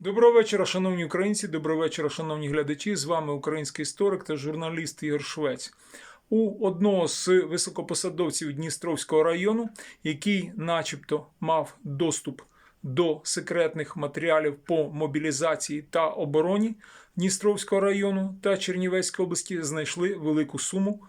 Доброго вечора, шановні українці, доброго вечора, шановні глядачі. З вами український історик та журналіст Ігор Швець. У одного з високопосадовців Дністровського району, який, начебто, мав доступ до секретних матеріалів по мобілізації та обороні Дністровського району та Чернівецької області, знайшли велику суму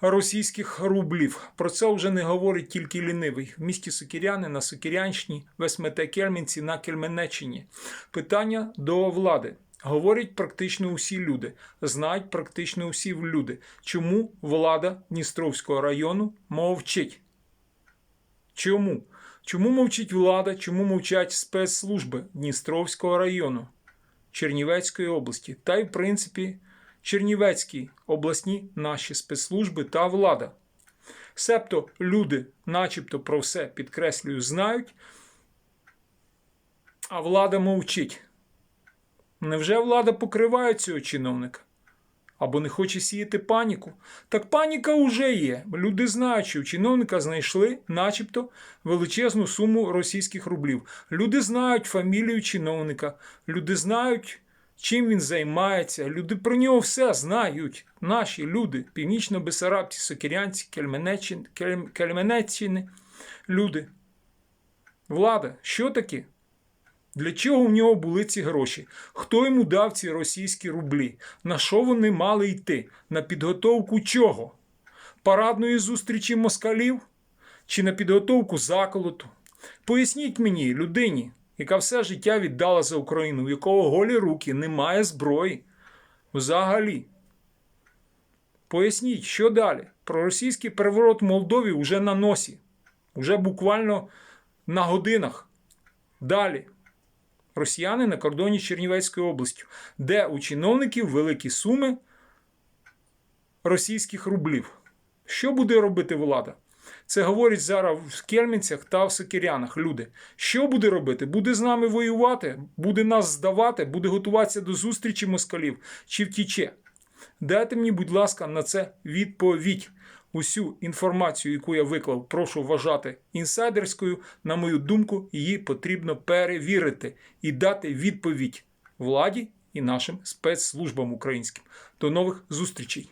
російських рублів. Про це вже не говорить тільки лінивий. В місті Сокіряни на Сокірянщині, в СМТ Кельмінці на Кельменеччині. Питання до влади. Говорять практично усі люди, знають практично усі люди, чому влада Дністровського району мовчить. Чому? Чому мовчить влада, чому мовчать спецслужби Дністровського району Чернівецької області та й, в принципі, Чернівецькій обласні наші спецслужби та влада. Себто люди, начебто, про все підкреслюю, знають, а влада мовчить. Невже влада покриває цього чиновника? Або не хоче сіяти паніку? Так паніка вже є. Люди знають, що у чиновника знайшли, начебто, величезну суму російських рублів. Люди знають фамілію чиновника, люди знають, чим він займається. Люди про нього все знають. Наші люди, північно-бесарабці, сокірянці, Кельменеччини, Кельменеччини, люди. Влада, що таке? Для чого в нього були ці гроші? Хто йому дав ці російські рублі? На що вони мали йти? На підготовку чого? Парадної зустрічі москалів? Чи на підготовку заколоту? Поясніть мені, людині, яка все життя віддала за Україну, в якого голі руки немає зброї. Взагалі. Поясніть, що далі? Про російський переворот в Молдові вже на носі, уже буквально на годинах. Далі росіяни на кордоні з Чернівецькою областю, де у чиновників великі суми російських рублів. Що буде робити влада? Це говорять зараз в Кельмінцях та в Сокирянах люди. Що буде робити? Буде з нами воювати, буде нас здавати, буде готуватися до зустрічі москалів чи втіче. Дайте мені, будь ласка, на це відповідь. Усю інформацію, яку я виклав, прошу вважати інсайдерською. На мою думку, її потрібно перевірити і дати відповідь владі і нашим спецслужбам українським. До нових зустрічей!